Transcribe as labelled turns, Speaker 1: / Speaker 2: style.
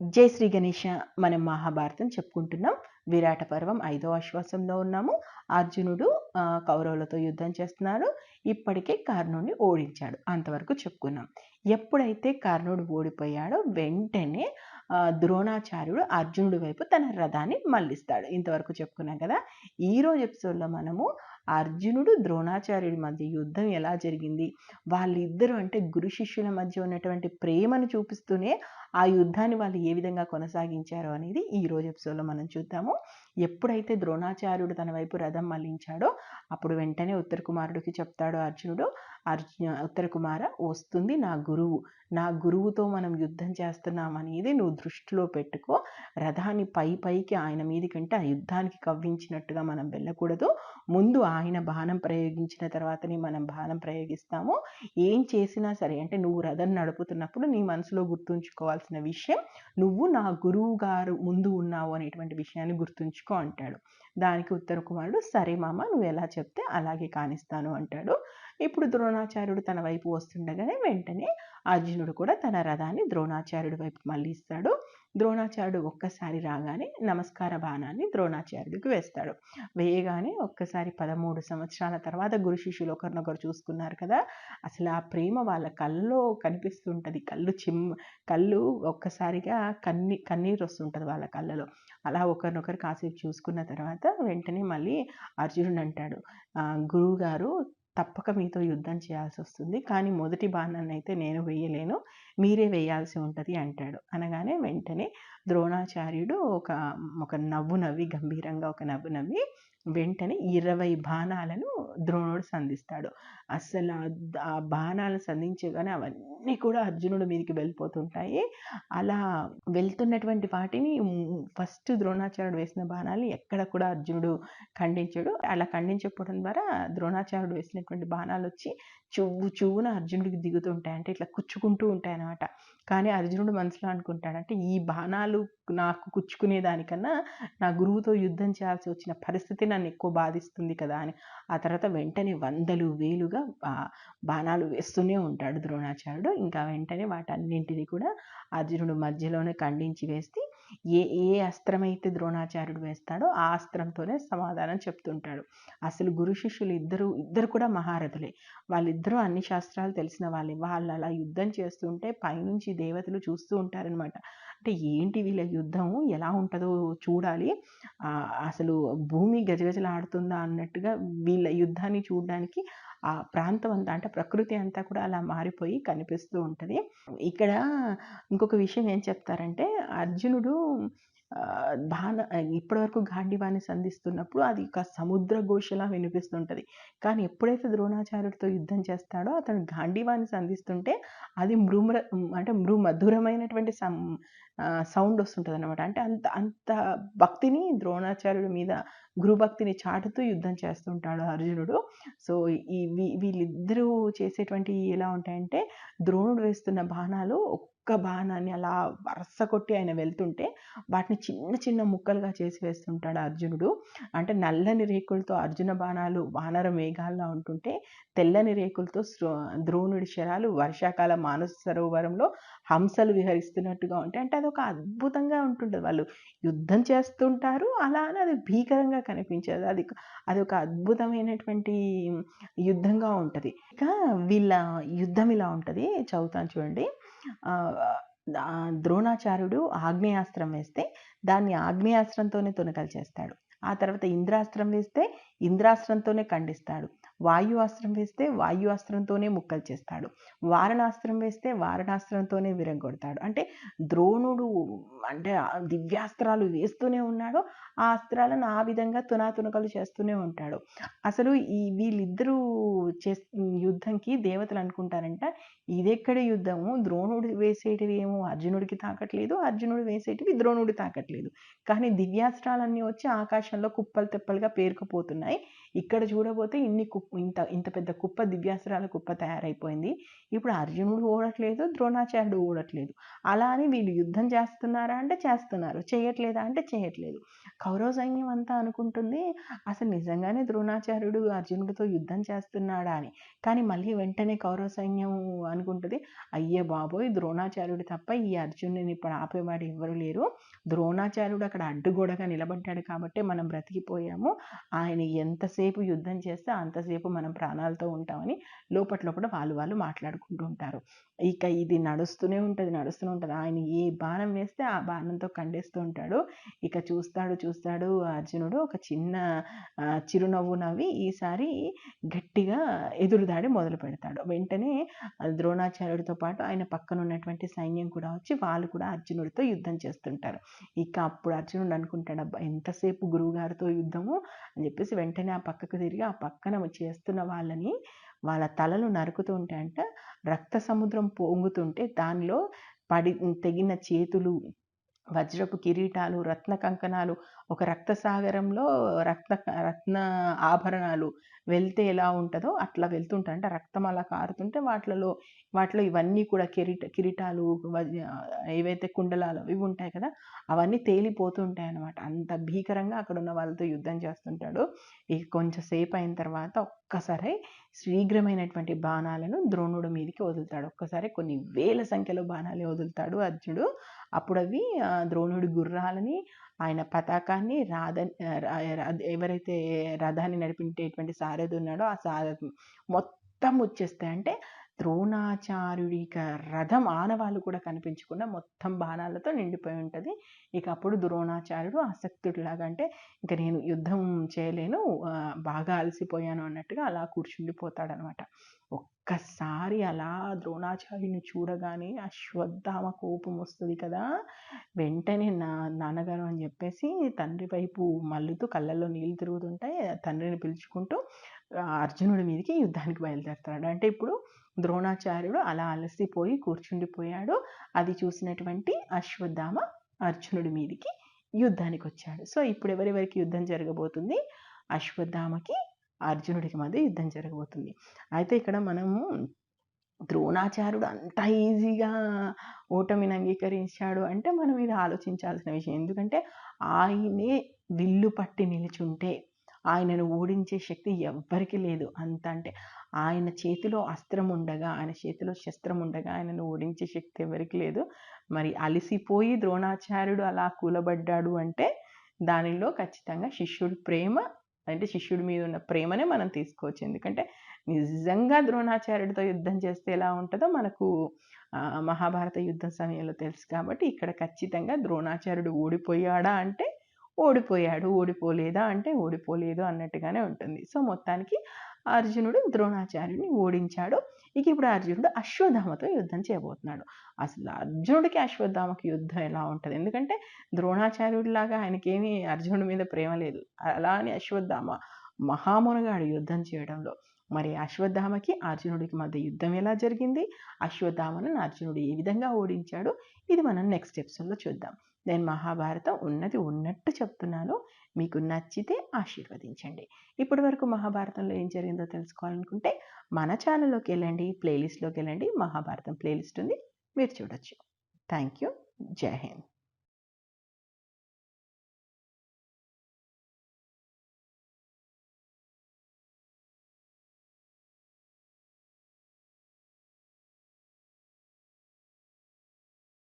Speaker 1: జై శ్రీ గణేష మనం మహాభారతం చెప్పుకుంటున్నాం. విరాట పర్వం ఐదో ఆశ్వాసంలో ఉన్నాము. అర్జునుడు కౌరవులతో యుద్ధం చేస్తున్నాడు. ఇప్పటికే కర్ణుడిని ఓడించాడు. అంతవరకు చెప్పుకున్నాం. ఎప్పుడైతే కర్ణుడు ఓడిపోయాడో వెంటనే ద్రోణాచార్యుడు అర్జునుడి వైపు తన రథాన్ని మళ్ళిస్తాడు. ఇంతవరకు చెప్పుకున్నాం కదా. ఈరోజు ఎపిసోడ్లో మనము అర్జునుడు ద్రోణాచార్యుడి మధ్య యుద్ధం ఎలా జరిగింది? వాళ్ళిద్దరూ అంటే గురు శిష్యుల మధ్య ఉన్నటువంటి ప్రేమను చూపిస్తూనే ఆ యుద్ధాన్ని వాళ్ళు ఏ విధంగా కొనసాగించారో అనేది ఈ రోజు ఎపిసోడ్లో మనం చూద్దాము. ఎప్పుడైతే ద్రోణాచార్యుడు తన వైపు రథం మళ్ళించాడో అప్పుడు వెంటనే ఉత్తర కుమారుడికి చెప్తాడు అర్జునుడు అర్జున ఉత్తర కుమార వస్తుంది నా గురువు. నా గురువుతో మనం యుద్ధం చేస్తున్నాం అనేది నువ్వు దృష్టిలో పెట్టుకో. రథాన్ని పై పైకి ఆయన మీదికంటే ఆ యుద్ధానికి కవ్వించినట్టుగా మనం వెళ్ళకూడదు. ముందు ఆయన బాణం ప్రయోగించిన తర్వాతనే మనం బాణం ప్రయోగిస్తాము. ఏం చేసినా సరే అంటే నువ్వు రథం నడుపుతున్నప్పుడు నీ మనసులో గుర్తుంచుకోవాల్సిన విషయం నువ్వు నా గురువు గారు ముందు ఉన్నావు అనేటువంటి విషయాన్ని గుర్తుంచుకో అంటాడు. దానికి ఉత్తర కుమారుడు సరే మామ నువ్వు ఎలా చెప్తే అలాగే కానిస్తాను అంటాడు. ఇప్పుడు ద్రోణాచార్యుడు తన వైపు వస్తుండగానే వెంటనే అర్జునుడు కూడా తన రథాన్ని ద్రోణాచార్యుడి వైపు మళ్ళీస్తాడు ద్రోణాచార్యుడు ఒక్కసారి రాగానే నమస్కార బాణాన్ని ద్రోణాచార్యుడికి వేస్తాడు. వేయగానే ఒక్కసారి పదమూడు సంవత్సరాల తర్వాత గురు శిష్యులు ఒకరినొకరు చూసుకున్నారు కదా. అసలు ఆ ప్రేమ వాళ్ళ కళ్ళలో కనిపిస్తుంటుంది. కళ్ళు చిమ్ కళ్ళు ఒక్కసారిగా కన్ని కన్నీరు వస్తుంటుంది వాళ్ళ కళ్ళలో. అలా ఒకరినొకరు కాసేపు చూసుకున్న తర్వాత వెంటనే మళ్ళీ అర్జునుడు అంటాడు గురువుగారు గురువు గారు తప్పక మీతో యుద్ధం చేయాల్సి వస్తుంది కానీ మొదటి బాణాన్ని అయితే నేను వేయలేను మీరే వేయాల్సి ఉంటుంది అంటాడు. అనగానే వెంటనే ద్రోణాచార్యుడు ఒక ఒక నవ్వు నవ్వి గంభీరంగా ఒక నవ్వు నవ్వి వెంటనే ఇరవై బాణాలను ద్రోణుడు సంధిస్తాడు. అసలు ఆ బాణాలు సంధించగానే అవన్నీ కూడా అర్జునుడి మీదకి వెళ్ళిపోతుంటాయి. అలా వెళ్తున్నటువంటి వాటిని ఫస్ట్ ద్రోణాచార్యుడు వేసిన బాణాలు ఎక్కడ కూడా అర్జునుడు ఖండించాడు. అలా ఖండించకపోవడం ద్వారా ద్రోణాచార్యుడు వేసినటువంటి బాణాలు వచ్చి చువ్వు చువ్వున అర్జునుడికి దిగుతుంటాయి. అంటే ఇట్లా కుచ్చుకుంటూ ఉంటాయి అన్నమాట కానీ అర్జునుడు మనసులో అనుకుంటాడు అంటే ఈ బాణాలు నాకు కుచ్చుకునే దానికన్నా నా గురువుతో యుద్ధం చేయాల్సి వచ్చిన పరిస్థితి నన్ను ఎక్కువ బాధిస్తుంది కదా అని ఆ తర్వాత వెంటనే వందలు వేలుగా బాణాలు వేస్తూనే ఉంటాడు ద్రోణాచార్యుడు. ఇంకా వెంటనే వాటన్నింటినీ కూడా అర్జునుడు మధ్యలోనే ఖండించి వేస్తే ఏ ఏ అస్త్రం అయితే ద్రోణాచార్యుడు వేస్తాడో ఆ అస్త్రంతోనే సమాధానం చెప్తుంటాడు. అసలు గురు శిష్యులు ఇద్దరు ఇద్దరు కూడా మహారథులే. వాళ్ళిద్దరూ అన్ని శాస్త్రాలు తెలిసిన వాళ్ళే. వాళ్ళు అలా యుద్ధం చేస్తుంటే పైనుంచి దేవతలు చూస్తూ ఉంటారనమాట అంటే ఏంటి వీళ్ళ యుద్ధం? ఎలా ఉంటుందో చూడాలి. అసలు భూమి గజగజలాడుతుందా అన్నట్టుగా వీళ్ళ యుద్ధాన్ని చూడడానికి ఆ ప్రాంతం అంతా అంటే ప్రకృతి అంతా కూడా అలా మారిపోయి కనిపిస్తూ ఉంటుంది. ఇక్కడ ఇంకొక విషయం ఏం చెప్తారంటే అర్జునుడు బాణ ఇప్పటివరకు గాంధీవాన్ని సంధిస్తున్నప్పుడు అది ఒక సముద్ర ఘోషలా వినిపిస్తుంటుంది. కానీ ఎప్పుడైతే ద్రోణాచార్యుడితో యుద్ధం చేస్తాడో అతను గాంధీవాన్ని సంధిస్తుంటే అది మృమ్ర అంటే మృ మధురమైనటువంటి సం సౌండ్ వస్తుంటుంది అనమాట అంటే అంత అంత భక్తిని ద్రోణాచార్యుడి మీద గురుభక్తిని చాటుతూ యుద్ధం చేస్తుంటాడు అర్జునుడు. సో ఈ వీ- వీళ్ళిద్దరూ చేసేటువంటి ఎలా ఉంటాయంటే ద్రోణుడు వేస్తున్న బాణాలు ఒక్క బాణాన్ని అలా వరస కొట్టి ఆయన వెళ్తుంటే వాటిని చిన్న చిన్న ముక్కలుగా చేసి వేస్తుంటాడు అర్జునుడు. అంటే నల్లని రేకులతో అర్జున బాణాలు వానర మేఘాల్లో ఉంటుంటే తెల్లని రేకులతో ద్రోణుడి శరాలు వర్షాకాల మానస సరోవరంలో హంసలు విహరిస్తున్నట్టుగా ఉంటాయి అంటే అది ఒక అద్భుతంగా ఉంటుంటుంది వాళ్ళు యుద్ధం చేస్తుంటారు అలా అని అది భీకరంగా కనిపించేది. అది అది ఒక అద్భుతమైనటువంటి యుద్ధంగా ఉంటుంది. ఇక వీళ్ళ యుద్ధం ఇలా ఉంటుంది. చదువుతాను చూడండి. ద్రోణాచార్యుడు ఆగ్నేయాస్త్రం వేస్తే దాన్ని ఆగ్నేయాస్త్రంతోనే తునకలు చేస్తాడు. ఆ తర్వాత ఇంద్రాస్త్రం వేస్తే ఇంద్రాస్త్రంతోనే ఖండిస్తాడు. వాయు అస్త్రం వేస్తే వాయు అస్త్రంతోనే ముక్కలు చేస్తాడు. వారణాస్త్రం వేస్తే వారణాస్త్రంతోనే విరగొడతాడు అంటే ద్రోణుడు అంటే దివ్యాస్త్రాలు వేస్తూనే ఉన్నాడు. ఆ అస్త్రాలను ఆ విధంగా తునాతునకలు చేస్తూనే ఉంటాడు. అసలు ఈ వీళ్ళిద్దరూ చేస్ యుద్ధంకి దేవతలు అనుకుంటారంట ఇదెక్కడ యుద్ధము? ద్రోణుడు వేసేటివి ఏమో అర్జునుడికి తాకట్లేదు అర్జునుడు వేసేటివి ద్రోణుడు తాకట్లేదు. కానీ దివ్యాస్త్రాలన్నీ వచ్చి ఆకాశంలో కుప్పలు తెప్పలుగా పేరుకుపోతున్నాయి. ఇక్కడ చూడబోతే ఇన్ని కుప్ప ఇంత ఇంత పెద్ద కుప్ప దివ్యాస్త్రాల కుప్ప తయారైపోయింది. ఇప్పుడు అర్జునుడు ఓడట్లేదు ద్రోణాచార్యుడు ఓడట్లేదు అలా అని వీళ్ళు యుద్ధం చేస్తున్నారా అంటే చేస్తున్నారు. చేయట్లేదా అంటే చేయట్లేదు. కౌరవ సైన్యం అంతా అనుకుంటుంది అసలు నిజంగానే ద్రోణాచార్యుడు అర్జునుడితో యుద్ధం చేస్తున్నాడా అని. కానీ మళ్ళీ వెంటనే కౌరవ సైన్యం అనుకుంటుంది అయ్యే బాబోయ్ ద్రోణాచార్యుడు తప్ప ఈ అర్జునుడిని ఇప్పుడు ఆపేవాడు ఎవరు లేరు. ద్రోణాచార్యుడు అక్కడ అడ్డుగోడగా నిలబడ్డాడు కాబట్టి మనం బ్రతికిపోయాము. ఆయన ఎంతసేపు యుద్ధం చేస్తే అంతసేపు మనం ప్రాణాలతో ఉంటామని లోపల లోపల వాళ్ళు వాళ్ళు మాట్లాడుకుంటూ ఉంటారు. ఇక ఇది నడుస్తూనే ఉంటుంది నడుస్తూనే ఉంటుంది. ఆయన ఏ బాణం వేస్తే ఆ బాణంతో ఖండిస్తూ ఉంటాడు. ఇక చూస్తాడు చూస్తాడు అర్జునుడు ఒక చిన్న చిరునవ్వు నవ్వి ఈసారి గట్టిగా ఎదురుదాడి మొదలు పెడతాడు. వెంటనే ద్రోణాచార్యుడితో పాటు ఆయన పక్కన ఉన్నటువంటి సైన్యం కూడా వచ్చి వాళ్ళు కూడా అర్జునుడితో యుద్ధం చేస్తుంటారు. ఇక అప్పుడు అర్జునుడు అనుకుంటాడు అబ్బా ఎంతసేపు గురువుగారితో యుద్ధము? అని చెప్పేసి వెంటనే ఆ పక్కకు తిరిగి ఆ పక్కన చేస్తున్న వాళ్ళని వాళ్ళ తలలు నరుకుతూ ఉంటే అంట రక్త సముద్రం పొంగుతుంటే దానిలో పడి తెగిన చేతులు వజ్రపు కిరీటాలు రత్న కంకణాలు ఒక రక్త సాగరంలో రత్న రత్న ఆభరణాలు వెళ్తే ఎలా ఉంటుందో అట్లా వెళ్తుంటాయి అంటే రక్తం అలా కారుతుంటే వాటిలో వాటిలో ఇవన్నీ కూడా కిరీట కిరీటాలు ఏవైతే కుండలాలు ఇవి ఉంటాయి కదా అవన్నీ తేలిపోతుంటాయి అనమాట అన్నమాట. అంత భీకరంగా అక్కడ ఉన్న వాళ్ళతో యుద్ధం చేస్తుంటాడు. ఇక కొంచెం సేపు అయిన తర్వాత ఒక్కసారి శీఘ్రమైనటువంటి బాణాలను ద్రోణుడి మీదకి వదులుతాడు. ఒక్కసారి కొన్ని వేల సంఖ్యలో బాణాలు వదులుతాడు అర్జునుడు. అప్పుడు అవి ద్రోణుడి గుర్రాలని ఆయన పతాకాన్ని రాధ ఎవరైతే రథాన్ని నడిపించేటువంటి సారథి ఉన్నాడో ఆ సారథి మొత్తం వచ్చేస్తాయి. అంటే ద్రోణాచార్యుడి ఇక రథం ఆనవాళ్ళు కూడా కనిపించకుండా మొత్తం బాణాలతో నిండిపోయి ఉంటుంది. ఇక అప్పుడు ద్రోణాచార్యుడు ఆసక్తుడిలాగా అంటే ఇక నేను యుద్ధం చేయలేను బాగా అలసిపోయాను అన్నట్టుగా అలా కూర్చుండిపోతాడనమాట. ఒక్కసారి అలా ద్రోణాచార్యుని చూడగానే అశ్వత్థామ కోపం వస్తుంది కదా! వెంటనే నా నాన్నగారు అని చెప్పేసి తండ్రి వైపు మల్లుతూ కళ్ళల్లో నీళ్ళు తిరుగుతుంటాయి. తండ్రిని పిలుచుకుంటూ అర్జునుడి మీదకి యుద్ధానికి బయలుదేరుతాడు అంటే ఇప్పుడు ద్రోణాచార్యుడు అలా అలసిపోయి కూర్చుండిపోయాడు. అది చూసినటువంటి అశ్వత్థామ అర్జునుడి మీదకి యుద్ధానికి వచ్చాడు. సో ఇప్పుడు ఎవరెవరికి యుద్ధం జరగబోతుంది? అశ్వత్థామకి అర్జునుడికి మధ్య యుద్ధం జరగబోతుంది. అయితే ఇక్కడ మనము ద్రోణాచార్యుడు అంత ఈజీగా ఓటమిని అంగీకరించాడు అంటే మనం ఇది ఆలోచించాల్సిన విషయం. ఎందుకంటే ఆయనే విల్లు పట్టి నిలుచుంటే ఆయనను ఓడించే శక్తి ఎవ్వరికీ లేదు. అంత అంటే ఆయన చేతిలో అస్త్రం ఉండగా ఆయన చేతిలో శస్త్రం ఉండగా ఆయనను ఓడించే శక్తి ఎవరికి లేదు. మరి అలసిపోయి ద్రోణాచార్యుడు అలా కూలబడ్డాడు అంటే దానిలో ఖచ్చితంగా శిష్యుడి ప్రేమ అంటే శిష్యుడి మీద ఉన్న ప్రేమనే మనం తీసుకోవచ్చు. ఎందుకంటే నిజంగా ద్రోణాచార్యుడితో యుద్ధం చేస్తే ఎలా ఉంటుందో మనకు మహాభారత యుద్ధం సమయంలో తెలుసు కాబట్టి ఇక్కడ ఖచ్చితంగా ద్రోణాచార్యుడు ఓడిపోయాడా అంటే ఓడిపోయాడు ఓడిపోలేదా అంటే ఓడిపోలేదు అన్నట్టుగానే ఉంటుంది. సో మొత్తానికి అర్జునుడు ద్రోణాచార్యుడిని ఓడించాడు. ఇక ఇప్పుడు అర్జునుడు అశ్వధామతో యుద్ధం చేయబోతున్నాడు. అసలు అర్జునుడికి అశ్వత్థామకి యుద్ధం ఎలా ఉంటుంది? ఎందుకంటే ద్రోణాచార్యుడిలాగా ఆయనకేమీ అర్జునుడి మీద ప్రేమ లేదు. అలా అని అశ్వత్థామ మహామునగాడు యుద్ధం చేయడంలో. మరి అశ్వత్థామకి అర్జునుడికి మధ్య యుద్ధం ఎలా జరిగింది? అశ్వత్థామను అర్జునుడు ఏ విధంగా ఓడించాడు? ఇది మనం నెక్స్ట్ ఎపిసోడ్లో చూద్దాం. నేను మహాభారతం ఉన్నది ఉన్నట్టు చెప్తున్నాను. మీకు నచ్చితే ఆశీర్వదించండి. ఇప్పటి వరకు మహాభారతంలో ఏం జరిగిందో తెలుసుకోవాలనుకుంటే మన ఛానల్లోకి వెళ్ళండి ప్లేలిస్ట్లోకి వెళ్ళండి. మహాభారతం ప్లేలిస్ట్ ఉంది. మీరు చూడొచ్చు. థ్యాంక్ యూ జై హింద్.